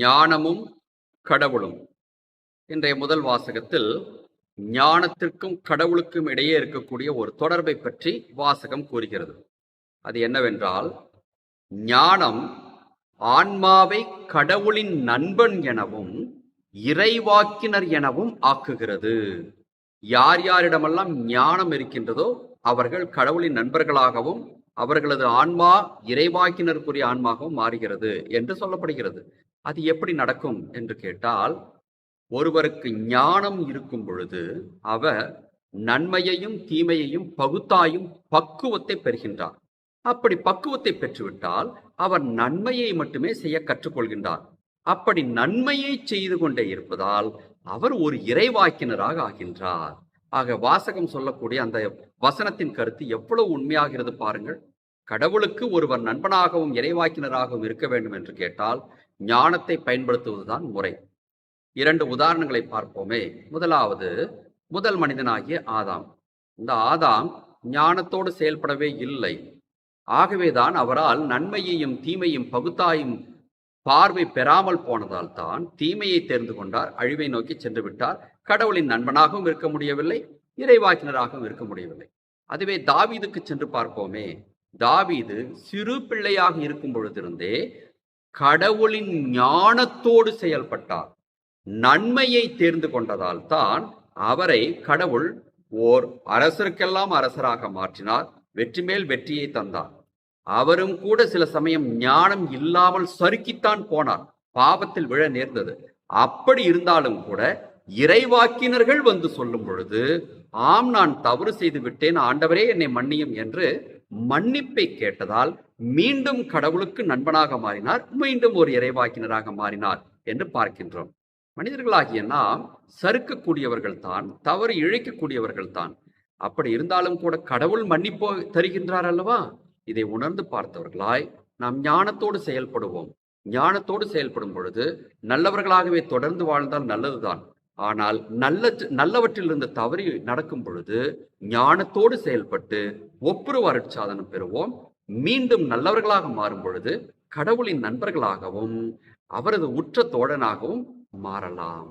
ஞானமும் கடவுளும். இன்றைய முதல் வாசகத்தில் ஞானத்திற்கும் கடவுளுக்கும் இடையே இருக்கக்கூடிய ஒரு தொடர்பை பற்றி வாசகம் கூறுகிறது. அது என்னவென்றால் ஞானம் ஆன்மாவை கடவுளின் நண்பன் எனவும் இறைவாக்கினர் எனவும் ஆக்குகிறது. யார் யாரிடமெல்லாம் ஞானம் இருக்கின்றதோ அவர்கள் கடவுளின் நண்பர்களாகவும் அவர்களது ஆன்மா இறைவாக்கினருக்குரிய ஆன்மாகவும் மாறுகிறது என்று சொல்லப்படுகிறது. அது எப்படி நடக்கும் என்று கேட்டால் ஒருவருக்கு ஞானம் இருக்கும் பொழுது அவர் நன்மையையும் தீமையையும் பகுத்தாயும் பக்குவத்தை பெறுகின்றார். அப்படி பக்குவத்தை பெற்றுவிட்டால் அவர் நன்மையை மட்டுமே செய்ய கற்றுக்கொள்கின்றார். அப்படி நன்மையை செய்து கொண்டே இருப்பதால் அவர் ஒரு இறைவாக்கினராக ஆகின்றார். ஆக வாசகம் சொல்லக்கூடிய அந்த வசனத்தின் கருத்து எவ்வளவு உண்மையாகிறது பாருங்கள். கடவுளுக்கு ஒருவர் நண்பனாகவும் இறைவாக்கினராகவும் இருக்க வேண்டும் என்று கேட்டால் ஞானத்தை பயன்படுத்துவதுதான் முறை. இரண்டு உதாரணங்களை பார்ப்போமே. முதலாவது முதல் மனிதனாகிய ஆதாம். இந்த ஆதாம் ஞானத்தோடு செயல்படவே இல்லை. ஆகவேதான் அவரால் நன்மையையும் தீமையும் பகுத்தாயும் பார்வை பெறாமல் போனதால் தான் தீமையை தெரிந்து கொண்டார் அழிவை நோக்கி சென்று விட்டார். கடவுளின் நண்பனாகவும் இருக்க முடியவில்லை இறைவாக்கினராகவும் இருக்க முடியவில்லை. அதுவே தாவீதுக்கு சென்று பார்ப்போமே. தாவீது சிறு பிள்ளையாக இருக்கும் பொழுதிருந்தே கடவுளின் ஞானத்தோடு செயல்பட்டார். நன்மையை தேர்ந்து கொண்டதால் தான் அவரை கடவுள் ஓர் அரசருக்கெல்லாம் அரசராக மாற்றினார் வெற்றி மேல் வெற்றியை தந்தார். அவரும் கூட சில சமயம் ஞானம் இல்லாமல் சறுக்கித்தான் போனார் பாவத்தில் விழ நேர்ந்தது. அப்படி இருந்தாலும் கூட இறைவாக்கினர்கள் வந்து சொல்லும் பொழுது ஆம் நான் தவறு செய்து விட்டேன் ஆண்டவரே என்னை மன்னியும் என்று மன்னிப்பை கேட்டதால் மீண்டும் கடவுளுக்கு நண்பனாக மாறினார் மீண்டும் ஒரு இறைவாக்கினராக மாறினார் என்று பார்க்கின்றோம். மனிதர்களாகிய நாம் சறுக்கக்கூடியவர்கள் தான் தவறு இழைக்கக்கூடியவர்கள் தான். அப்படி இருந்தாலும் கூட கடவுள் மன்னிப்போ தருகின்றார் அல்லவா? இதை உணர்ந்து பார்த்தவர்களாய் நாம் ஞானத்தோடு செயல்படுவோம். ஞானத்தோடு செயல்படும் பொழுது நல்லவர்களாகவே தொடர்ந்து வாழ்ந்தால் நல்லதுதான். ஆனால் நல்ல நல்லவற்றிலிருந்து தவறி நடக்கும் பொழுது ஞானத்தோடு செயல்பட்டு ஒப்புரவு அருட்சாதனம் பெறுவோம். மீண்டும் நல்லவர்களாக மாறும் பொழுது கடவுளின் நண்பர்களாகவும் அவரது உற்ற தோழனாகவும் மாறலாம்.